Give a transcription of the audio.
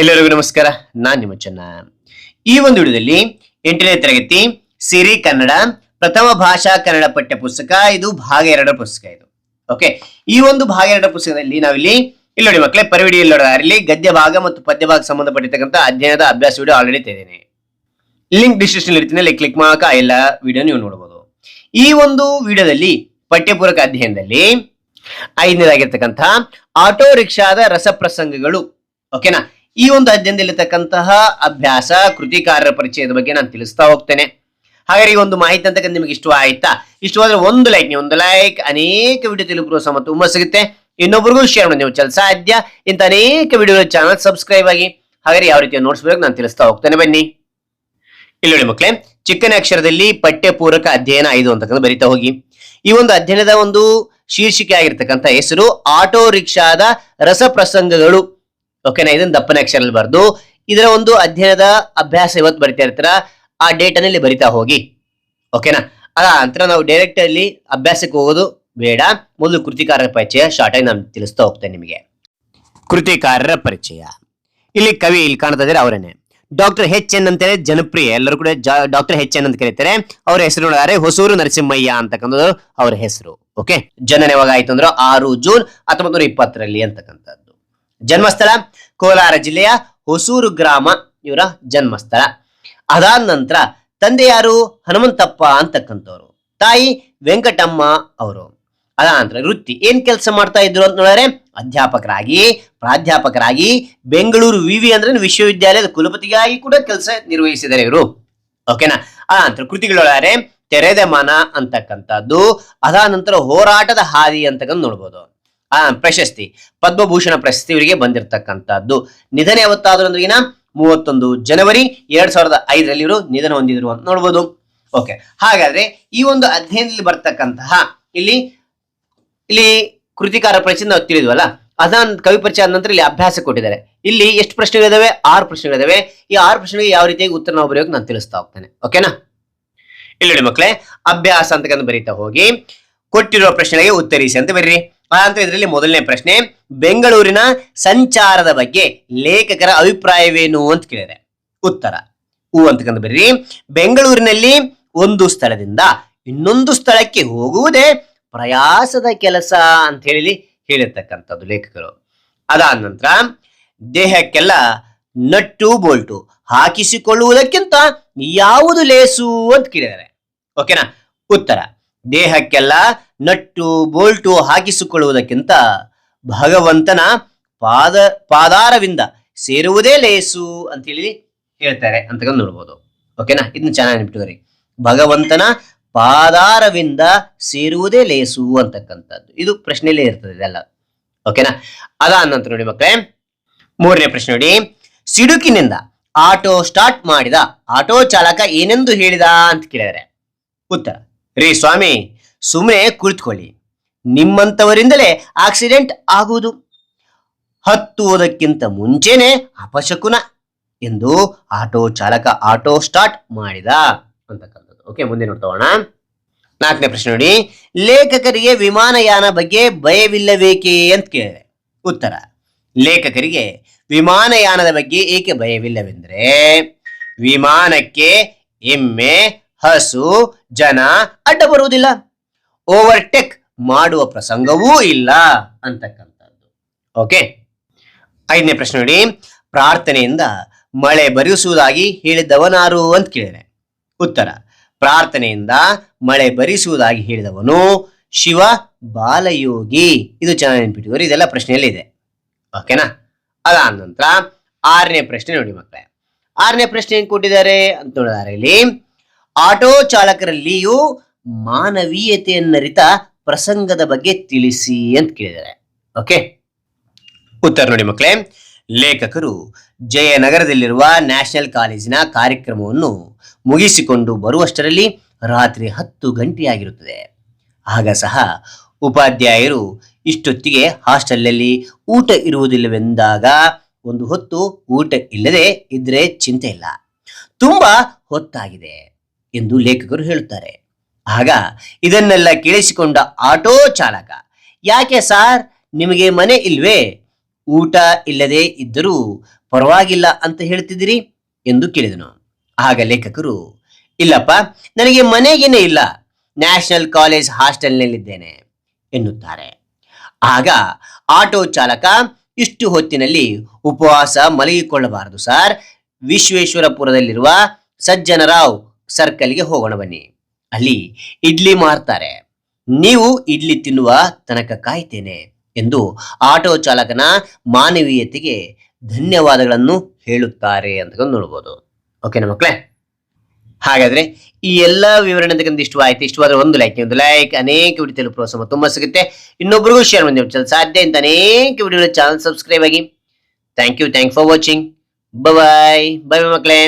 ಎಲ್ಲರಿಗೂ ನಮಸ್ಕಾರ. ನಾನ್ ನಿಮ್ಮ ಚೆನ್ನ. ಈ ಒಂದು ವಿಡಿಯೋದಲ್ಲಿ ಎಂಟನೇ ತರಗತಿ, ಸಿರಿ, ಕನ್ನಡ, ಪ್ರಥಮ ಭಾಷಾ ಕನ್ನಡ ಪಠ್ಯ ಪುಸ್ತಕ, ಇದು ಭಾಗ ಎರಡರ ಪುಸ್ತಕ ಇದು. ಓಕೆ ಈ ಒಂದು ಭಾಗ ಎರಡರ ಪುಸ್ತಕದಲ್ಲಿ ನಾವಿಲ್ಲಿ, ಇಲ್ಲಿ ನೋಡಿ ಮಕ್ಕಳೇ ಪರಿವಿಡಿ ಇಲ್ಲಿ ಗದ್ಯ ಭಾಗ ಮತ್ತು ಪದ್ಯ ಭಾಗ ಸಂಬಂಧಪಟ್ಟಿರ್ತಕ್ಕಂಥ ಅಧ್ಯಯನದ ಅಭ್ಯಾಸ ವಿಡಿಯೋ ಆಲ್ರೆಡಿ ತೆಗೆದೇನೆ ಲಿಂಕ್ ಡಿಸ್ಕ್ರಿಪ್ಷನ್ ಇರ್ತೀನಿ. ಕ್ಲಿಕ್ ಮಾಡಕ ಎಲ್ಲ ವಿಡಿಯೋ ನೀವು ನೋಡಬಹುದು ಈ ಒಂದು ವಿಡಿಯೋದಲ್ಲಿ ಪಠ್ಯಪೂರಕ ಅಧ್ಯಯನದಲ್ಲಿ ಐದನೇದಾಗಿರ್ತಕ್ಕಂಥ ಆಟೋ ರಿಕ್ಷಾದ ರಸಪ್ರಸಂಗಗಳು. ಓಕೆನಾ ಈ ಒಂದು ಅಧ್ಯಯನದಲ್ಲಿರ್ತಕ್ಕಂತಹ ಅಭ್ಯಾಸ, ಕೃತಿಕಾರರ ಪರಿಚಯದ ಬಗ್ಗೆ ನಾನು ತಿಳಿಸ್ತಾ ಹೋಗ್ತೇನೆ. ಹಾಗಾದ್ರೆ ಈ ಒಂದು ಮಾಹಿತಿ ಅಂತಕ್ಕಂಥ ನಿಮಗೆ ಇಷ್ಟ ಆಯ್ತಾ? ಇಷ್ಟವಾದ್ರೆ ಒಂದು ಲೈಕ್ ನೀವು ಒಂದು ಲೈಕ್ ಅನೇಕ ವಿಡಿಯೋ ತಿಳಿಬರುವ ಸಮ ತುಂಬ ಸಿಗುತ್ತೆ. ಇನ್ನೊಬ್ರಿಗೂ ಶೇರ್ ಮಾಡಿ, ನೀವು ಚಲ ಸಾಧ್ಯ? ಇಂಥ ಅನೇಕ ವಿಡಿಯೋ ಚಾನಲ್ ಸಬ್ಸ್ಕ್ರೈಬ್ ಆಗಿ. ಹಾಗಾದ್ರೆ ಯಾವ ರೀತಿಯ ನೋಟ್ಸ್ ಬೇಕು ನಾನು ತಿಳಿಸ್ತಾ ಹೋಗ್ತೇನೆ, ಬನ್ನಿ. ಇಲ್ಲಿ ನೋಡಿ ಮಕ್ಕಳೇ ಚಿಕ್ಕನ ಅಕ್ಷರದಲ್ಲಿ ಪಠ್ಯಪೂರಕ ಅಧ್ಯಯನ ಐದು ಅಂತಕ್ಕಂಥ ಬರಿತಾ ಹೋಗಿ. ಈ ಒಂದು ಅಧ್ಯಯನದ ಒಂದು ಶೀರ್ಷಿಕೆ ಆಗಿರ್ತಕ್ಕಂಥ ಹೆಸರು, ಆಟೋ ರಿಕ್ಷಾದ ರಸಪ್ರಸಂಗಗಳು. ಓಕೆನಾ ಇದನ್ನ ದಪ್ಪನ ಅಕ್ಷರಲ್ಲಿ ಬರ್ದು, ಇದರ ಒಂದು ಅಧ್ಯಯನದ ಅಭ್ಯಾಸ ಇವತ್ತು ಬರಿತಾ ಇರ್ತೀರ, ಆ ಡೇಟ್ ಬರಿತಾ ಹೋಗಿ. ಓಕೆನಾ ಅದ ನಂತರ ನಾವು ಡೈರೆಕ್ಟ್ ಅಲ್ಲಿ ಅಭ್ಯಾಸಕ್ಕೆ ಹೋಗೋದು ಬೇಡ. ಮೊದಲು ಕೃತಿಕಾರರ ಪರಿಚಯ ಶಾರ್ಟ್ ಆಗಿ ನಾನು ತಿಳಿಸ್ತಾ ಹೋಗ್ತೇನೆ ನಿಮಗೆ. ಕೃತಿಕಾರರ ಪರಿಚಯ. ಇಲ್ಲಿ ಕವಿ ಇಲ್ಲಿ ಕಾಣ್ತಾ ಇದ್ದಾರೆ ಅವರೇನೆ. ಡಾಕ್ಟರ್ ಎಚ್ ಎನ್ ಅಂತೇಳಿ ಜನಪ್ರಿಯ, ಎಲ್ಲರೂ ಕೂಡ ಡಾಕ್ಟರ್ ಎಚ್ ಎನ್ ಅಂತ ಕರೀತಾರೆ. ಅವರ ಹೆಸರು ಹೊಸೂರು ನರಸಿಂಹಯ್ಯ ಅಂತಕ್ಕಂಥದ್ದು ಅವರ ಹೆಸರು. ಓಕೆ ಜನನ ಯಾವಾಗ ಆಯ್ತು ಅಂದ್ರೆ ಆರು ಜೂನ್ ಹತ್ತೊಂಬತ್ತು ನೂರ ಇಪ್ಪತ್ತರಲ್ಲಿ ಅಂತಕ್ಕಂಥದ್ದು. ಜನ್ಮಸ್ಥಳ, ಕೋಲಾರ ಜಿಲ್ಲೆಯ ಹೊಸೂರು ಗ್ರಾಮ, ಇವರ ಜನ್ಮಸ್ಥಳ. ಅದಾದ ನಂತರ ತಂದೆ ಯಾರು ಹನುಮಂತಪ್ಪ ಅಂತಕ್ಕಂಥವ್ರು, ತಾಯಿ ವೆಂಕಟಮ್ಮ ಅವರು. ಅದಾದ ನಂತರ ವೃತ್ತಿ, ಏನ್ ಕೆಲಸ ಮಾಡ್ತಾ ಇದ್ರು ಅಂತ ನೋಡಿದ್ರೆ ಅಧ್ಯಾಪಕರಾಗಿ, ಪ್ರಾಧ್ಯಾಪಕರಾಗಿ ಬೆಂಗಳೂರು ವಿವಿ ಅಂದ್ರೆ ವಿಶ್ವವಿದ್ಯಾಲಯದ ಕುಲಪತಿಯಾಗಿ ಕೂಡ ಕೆಲಸ ನಿರ್ವಹಿಸಿದ್ದಾರೆ ಇವರು. ಓಕೆನಾ ಅದ ನಂತರ ಕೃತಿಗಳೊಳಗೆ ತೆರೆದ ಮನ ಅಂತಕ್ಕಂಥದ್ದು, ಅದಾದ ನಂತರ ಹೋರಾಟದ ಹಾದಿ ಅಂತಕ್ಕಂಥ ನೋಡ್ಬೋದು. ಆ ಪ್ರಶಸ್ತಿ. ಪದ್ಮಭೂಷಣ ಪ್ರಶಸ್ತಿ ಇವರಿಗೆ ಬಂದಿರತಕ್ಕಂಥದ್ದು. ನಿಧನ ಯಾವತ್ತಾದ್ರು ಏನ ಮೂವತ್ತೊಂದು ಜನವರಿ ಎರಡ್ ಸಾವಿರದ ಐದರಲ್ಲಿ ಇವರು ನಿಧನ ಹೊಂದಿದ್ರು ಅಂತ ನೋಡ್ಬೋದು. ಓಕೆ ಹಾಗಾದ್ರೆ ಈ ಒಂದು ಅಧ್ಯಯನದಲ್ಲಿ ಬರ್ತಕ್ಕಂತಹ ಇಲ್ಲಿ ಇಲ್ಲಿ ಕೃತಿಕಾರ ಪರಿಚಯ ತಿಳಿದ್ವಲ್ಲ, ಅದಾನ್ ಕವಿ ಪರಿಚಯ ಆದ ನಂತರ ಇಲ್ಲಿ ಅಭ್ಯಾಸ ಕೊಟ್ಟಿದ್ದಾರೆ. ಇಲ್ಲಿ ಎಷ್ಟು ಪ್ರಶ್ನೆಗಳಿದಾವೆ? ಆರು ಪ್ರಶ್ನೆಗಳಿದಾವೆ. ಈ ಆರು ಪ್ರಶ್ನೆಗಳಿಗೆ ಯಾವ ರೀತಿಯಾಗಿ ಉತ್ತರ ನಾವು ಬರೆಯೋಕೆ ನಾನು ತಿಳಿಸ್ತಾ ಹೋಗ್ತೇನೆ. ಓಕೆನಾ ಇಲ್ಲಿ ಮಕ್ಕಳೇ ಅಭ್ಯಾಸ ಅಂತಕ್ಕಂಥ ಬರೀತಾ ಹೋಗಿ, ಕೊಟ್ಟಿರುವ ಪ್ರಶ್ನೆಗೆ ಉತ್ತರಿಸಿ ಅಂತ ಬರೀರಿ. ಅಂತ ಇದರಲ್ಲಿ ಮೊದಲನೇ ಪ್ರಶ್ನೆ, ಬೆಂಗಳೂರಿನ ಸಂಚಾರದ ಬಗ್ಗೆ ಲೇಖಕರ ಅಭಿಪ್ರಾಯವೇನು ಅಂತ ಕೇಳಿದೆ. ಉತ್ತರ. ಹೂ ಅಂತಕಂತ ಬರ್ರಿ ಬೆಂಗಳೂರಿನಲ್ಲಿ ಒಂದು ಸ್ಥಳದಿಂದ ಇನ್ನೊಂದು ಸ್ಥಳಕ್ಕೆ ಹೋಗುವುದೇ ಪ್ರಯಾಸದ ಕೆಲಸ ಅಂತ ಹೇಳಿ ಹೇಳಿರ್ತಕ್ಕಂಥದ್ದು ಲೇಖಕರು. ಅದಾದ ನಂತರ, ದೇಹಕ್ಕೆಲ್ಲ ನಟ್ಟು ಬೋಲ್ಟು ಹಾಕಿಸಿಕೊಳ್ಳುವುದಕ್ಕಿಂತ ಯಾವುದು ಲೇಸು ಅಂತ ಕೇಳಿದ್ದಾರೆ. ಓಕೆನಾ? ಉತ್ತರ. ದೇಹಕ್ಕೆಲ್ಲ ನಟ್ಟು ಬೋಲ್ಟು ಹಾಕಿಸಿಕೊಳ್ಳುವುದಕ್ಕಿಂತ ಭಗವಂತನ ಪಾದ ಪಾದಾರವಿಂದ ಸೇರುವುದೇ ಲೇಸು ಅಂತ ಹೇಳಿ ಹೇಳ್ತಾರೆ ಅಂತ ನೋಡ್ಬೋದು. ಓಕೆನಾ ಇದನ್ನ ಚೆನ್ನಾಗಿ ನೆನಪಿಟ್ಕೋರಿ ಭಗವಂತನ ಪಾದಾರವಿಂದ ಸೇರುವುದೇ ಲೇಸು ಅಂತಕ್ಕಂಥದ್ದು. ಇದು ಪ್ರಶ್ನೆಯಲ್ಲೇ ಇರ್ತದೆ ಇದೆಲ್ಲ. ಓಕೆನಾ ನಂತರ ನೋಡಿ ಮಕ್ಕಳೇ, ಮೂರನೇ ಪ್ರಶ್ನೆ ನೋಡಿ. ಸಿಡುಕಿನಿಂದ ಆಟೋ ಸ್ಟಾರ್ಟ್ ಮಾಡಿದ ಆಟೋ ಚಾಲಕ ಏನೆಂದು ಹೇಳಿದ ಅಂತ ಕೇಳಿದರೆ ಉತ್ತರ, ರೀ ಸ್ವಾಮಿ ಸುಮ್ಮನೆ ಕುಳಿತುಕೊಳ್ಳಿ. ನಿಮ್ಮಂತವರಿಂದಲೇ ಆಕ್ಸಿಡೆಂಟ್ ಆಗುವುದು. ಹತ್ತುವುದಕ್ಕಿಂತ ಮುಂಚೆನೆ ಅಪಶಕುನ ಎಂದು ಆಟೋ ಚಾಲಕ ಆಟೋ ಸ್ಟಾರ್ಟ್ ಮಾಡಿದ ಅಂತಕ್ಕಂಥದ್ದು ಓಕೆ ಮುಂದೆ ನೋಡ್ತೋಣ. ನಾಲ್ಕನೇ ಪ್ರಶ್ನೆ ನೋಡಿ. ಲೇಖಕರಿಗೆ ವಿಮಾನಯಾನ ಬಗ್ಗೆ ಭಯವಿಲ್ಲಬೇಕೆ ಅಂತ ಕೇಳಿದೆ. ಉತ್ತರ. ಲೇಖಕರಿಗೆ ವಿಮಾನಯಾನದ ಬಗ್ಗೆ ಏಕೆ ಭಯವಿಲ್ಲವೆಂದರೆ, ವಿಮಾನಕ್ಕೆ ಎಮ್ಮೆ, ಹಸು, ಜನ ಅಡ್ಡ ಬರುವುದಿಲ್ಲ. ಓವರ್ಟೇಕ್ ಮಾಡುವ ಪ್ರಸಂಗವೂ ಇಲ್ಲ ಅಂತಕ್ಕಂಥದ್ದು. ಓಕೆ ಐದನೇ ಪ್ರಶ್ನೆ ನೋಡಿ. ಪ್ರಾರ್ಥನೆಯಿಂದ ಮಳೆ ಬರಿಸುವುದಾಗಿ ಹೇಳಿದವನಾರು ಅಂತ ಕೇಳಿದೆ. ಉತ್ತರ, ಪ್ರಾರ್ಥನೆಯಿಂದ ಮಳೆ ಬರಿಸುವುದಾಗಿ ಹೇಳಿದವನು ಶಿವ ಬಾಲಯೋಗಿ. ಇದು ಚೆನ್ನಾಗಿ ನೆನ್ಪಿಟ್ಟಿದ್ರು ಇದೆಲ್ಲ ಪ್ರಶ್ನೆಯಲ್ಲಿ ಇದೆ ಓಕೆನಾ ಅದಾದ ನಂತರ ಆರನೇ ಪ್ರಶ್ನೆ ನೋಡಿ ಮಕ್ಕಳೇ. ಆರನೇ ಪ್ರಶ್ನೆ ಏನ್ ಕೊಟ್ಟಿದ್ದಾರೆ ಅಂತ ನೋಡಿದಾರೆ ಇಲ್ಲಿ ಆಟೋ ಚಾಲಕರಲ್ಲಿಯೂ ಮಾನವೀಯತೆಯನ್ನರಿತ ಪ್ರಸಂಗದ ಬಗ್ಗೆ ತಿಳಿಸಿ ಅಂತ ಕೇಳಿದ್ದಾರೆ. ಓಕೆ ಉತ್ತರ ನೋಡಿ ಮಕ್ಕಳೇ. ಲೇಖಕರು ಜಯನಗರದಲ್ಲಿರುವ ನ್ಯಾಷನಲ್ ಕಾಲೇಜಿನ ಕಾರ್ಯಕ್ರಮವನ್ನು ಮುಗಿಸಿಕೊಂಡು ಬರುವಷ್ಟರಲ್ಲಿ ರಾತ್ರಿ ಹತ್ತು ಗಂಟೆಯಾಗಿರುತ್ತದೆ. ಆಗ ಸಹ ಉಪಾಧ್ಯಾಯರು ಇಷ್ಟೊತ್ತಿಗೆ ಹಾಸ್ಟೆಲ್ನಲ್ಲಿ ಊಟ ಇರುವುದಿಲ್ಲವೆಂದಾಗ ಒಂದು ಹೊತ್ತು ಊಟ ಇಲ್ಲದೆ ಇದ್ರೆ ಚಿಂತೆ ಇಲ್ಲ. ತುಂಬಾ ಹೊತ್ತಾಗಿದೆ ಎಂದು ಲೇಖಕರು ಹೇಳುತ್ತಾರೆ. ಆಗ ಇದನ್ನೆಲ್ಲ ಕೇಳಿಸಿಕೊಂಡ ಆಟೋ ಚಾಲಕ, ಯಾಕೆ ಸಾರ್? ನಿಮಗೆ ಮನೆ ಇಲ್ವೇ? ಊಟ ಇಲ್ಲದೆ ಇದ್ದರೂ ಪರವಾಗಿಲ್ಲ ಅಂತ ಹೇಳ್ತಿದ್ದೀರಿ? ಎಂದು ಕೇಳಿದನು. ಆಗ ಲೇಖಕರು, ಇಲ್ಲಪ್ಪ, ನನಗೆ ಮನೆಗೇನೆ ಇಲ್ಲ. ನ್ಯಾಷನಲ್ ಕಾಲೇಜ್ ಹಾಸ್ಟೆಲ್ನಲ್ಲಿದ್ದೇನೆ, ಎನ್ನುತ್ತಾರೆ. ಆಗ ಆಟೋ ಚಾಲಕ, ಇಷ್ಟು ಹೊತ್ತಿನಲ್ಲಿ ಉಪವಾಸ ಮಲಗಿಕೊಳ್ಳಬಾರದು ಸರ್. ವಿಶ್ವೇಶ್ವರಪುರದಲ್ಲಿರುವ ಸಜ್ಜನರಾವ್ ಸರ್ಕಲ್ಗೆ ಹೋಗೋಣ ಬನ್ನಿ. ಅಲ್ಲಿ ಇಡ್ಲಿ ಮಾರ್ತಾರೆ. ನೀವು ಇಡ್ಲಿ ತಿನ್ನುವ ತನಕ ಕಾಯ್ತೇನೆ ಎಂದು ಆಟೋ ಚಾಲಕನ ಮಾನವೀಯತೆಗೆ ಧನ್ಯವಾದಗಳನ್ನು ಹೇಳುತ್ತಾರೆ ಅಂತ ನೋಡ್ಬೋದು. ಓಕೆನಾ ಮಕ್ಕಳೇ ಹಾಗಾದ್ರೆ ಈ ಎಲ್ಲ ವಿವರಣೆ ಅಂತಕ್ಕಂಥ ಇಷ್ಟವಾಯ್ತು. ಇಷ್ಟವಾದ್ರೆ ಒಂದು ಲೈಕ್ ಒಂದು ಲೈಕ್ ಅನೇಕ ವಿಡಿಯೋ ಪ್ರೋತ್ಸಾಹ ತುಂಬಾ ಸಿಗುತ್ತೆ. ಇನ್ನೊಬ್ರಿಗೂ ಶೇರ್ ಮಾಡಿ ಸಾಧ್ಯ ಅಂತ ಅನೇಕ ವಿಡಿಯೋ ಚಾನಲ್ ಸಬ್ಸ್ಕ್ರೈಬ್ ಆಗಿ. Thank you thank for watching bye bye ಮಕ್ಕಳೇ